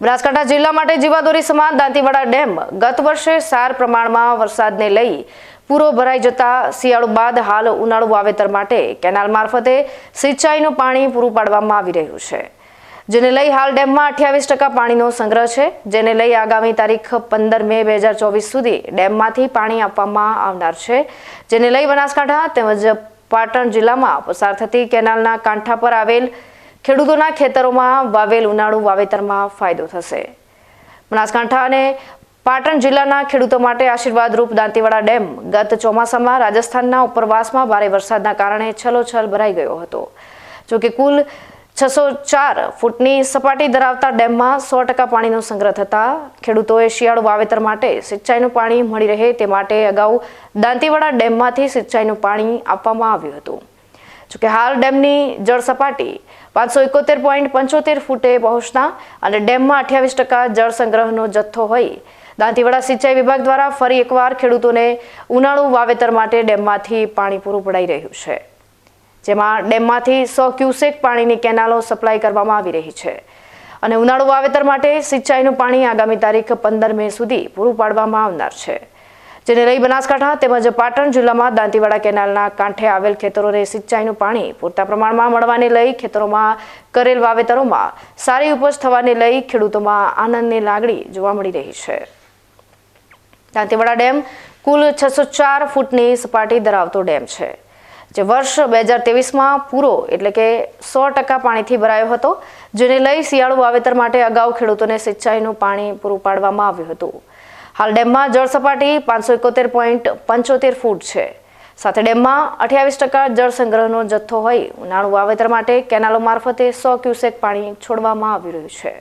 બનાસકાંઠા જિલ્લા માટે જીવાદોરી સમાન દાંતીવાડા ડેમ ગત વર્ષે સાર પ્રમાણમાં વરસાદને લઈ પૂરો ભરાઈ જતા શિયાળુ બાદ હાલ ઉનાળુ વાવેતર માટે કેનાલ મારફતે સિંચાઈનું પાણી પૂરું પાડવામાં આવી રહ્યું છે. જેને લઈ હાલ ડેમમાં અઠ્યાવીસ ટકા પાણીનો સંગ્રહ છે. જેને લઈ આગામી તારીખ પંદર મે બે હજાર ચોવીસ સુધી ડેમમાંથી પાણી આપવામાં આવનાર છે. જેને લઈ બનાસકાંઠા તેમજ પાટણ જિલ્લામાં પસાર થતી કેનાલના કાંઠા પર આવેલ ખેડૂતોના ખેતરોમાં વાવેલ ઉનાળુ વાવેતરમાં ફાયદો થશે. બનાસકાંઠા અને પાટણ જિલ્લાના ખેડૂતો માટે આશીર્વાદરૂપ દાંતીવાડા ડેમ ગત ચોમાસામાં રાજસ્થાનના ઉપરવાસમાં ભારે વરસાદના કારણે છલોછલ ભરાઈ ગયો હતો. જોકે કુલ છસો ચાર ફૂટની સપાટી ધરાવતા ડેમમાં સો ટકા પાણીનો સંગ્રહ થતા ખેડૂતોએ શિયાળુ વાવેતર માટે સિંચાઈનું પાણી મળી રહે તે માટે અગાઉ દાંતીવાડા ડેમમાંથી સિંચાઈનું પાણી આપવામાં આવ્યું હતું. જોકે હાલ ડેમની જળ સપાટી પાંચસો એકોતેર પોઈન્ટ પંચોતેર ફૂટે પહોંચતા અને ડેમમાં અઠ્યાવીસ ટકા જળ સંગ્રહનો જથ્થો હોય. દાંતીવાડા સિંચાઈ વિભાગ દ્વારા ફરી એકવાર ખેડૂતોને ઉનાળુ વાવેતર માટે ડેમમાંથી પાણી પૂરું પડાઈ રહ્યું છે. જેમાં ડેમમાંથી સો ક્યુસેક પાણીની કેનાલો સપ્લાય કરવામાં આવી રહી છે. અને ઉનાળુ વાવેતર માટે સિંચાઈનું પાણી આગામી તારીખ પંદર મે સુધી પૂરું પાડવામાં આવનાર છે. જેને લઈ બનાસકાંઠા તેમજ પાટણ જિલ્લામાં દાંતીવાડા કેનાલના કાંઠે આવેલ ખેતરોને સિંચાઈનું પાણી પૂરતા પ્રમાણમાં મળવાને લઈ ખેતરોમાં કરેલ વાવેતરોમાં સારી ઉપજ થવાને લઈ ખેડૂતોમાં આનંદની લાગણી જોવા મળી રહી છે. દાંતીવાડા ડેમ કુલ છસો ચાર ફૂટની સપાટી ધરાવતો ડેમ છે, જે વર્ષ બે હજાર તેવીસમાં પૂરો એટલે કે સો ટકા પાણીથી ભરાયો હતો, જેને લઈ શિયાળુ વાવેતર માટે અગાઉ ખેડૂતોને સિંચાઈનું પાણી પૂરું પાડવામાં આવ્યું હતું. હાલ ડેમમાં જળ સપાટી પાંચસો એકોતેર પોઈન્ટ પંચોતેર ફૂટ છે. સાથે ડેમમાં અઠ્યાવીસ ટકા જળ સંગ્રહનો જથ્થો હોય ઉનાળુ વાવેતર માટે કેનાલો મારફતે સો ક્યુસેક પાણી છોડવામાં આવી રહ્યું છે.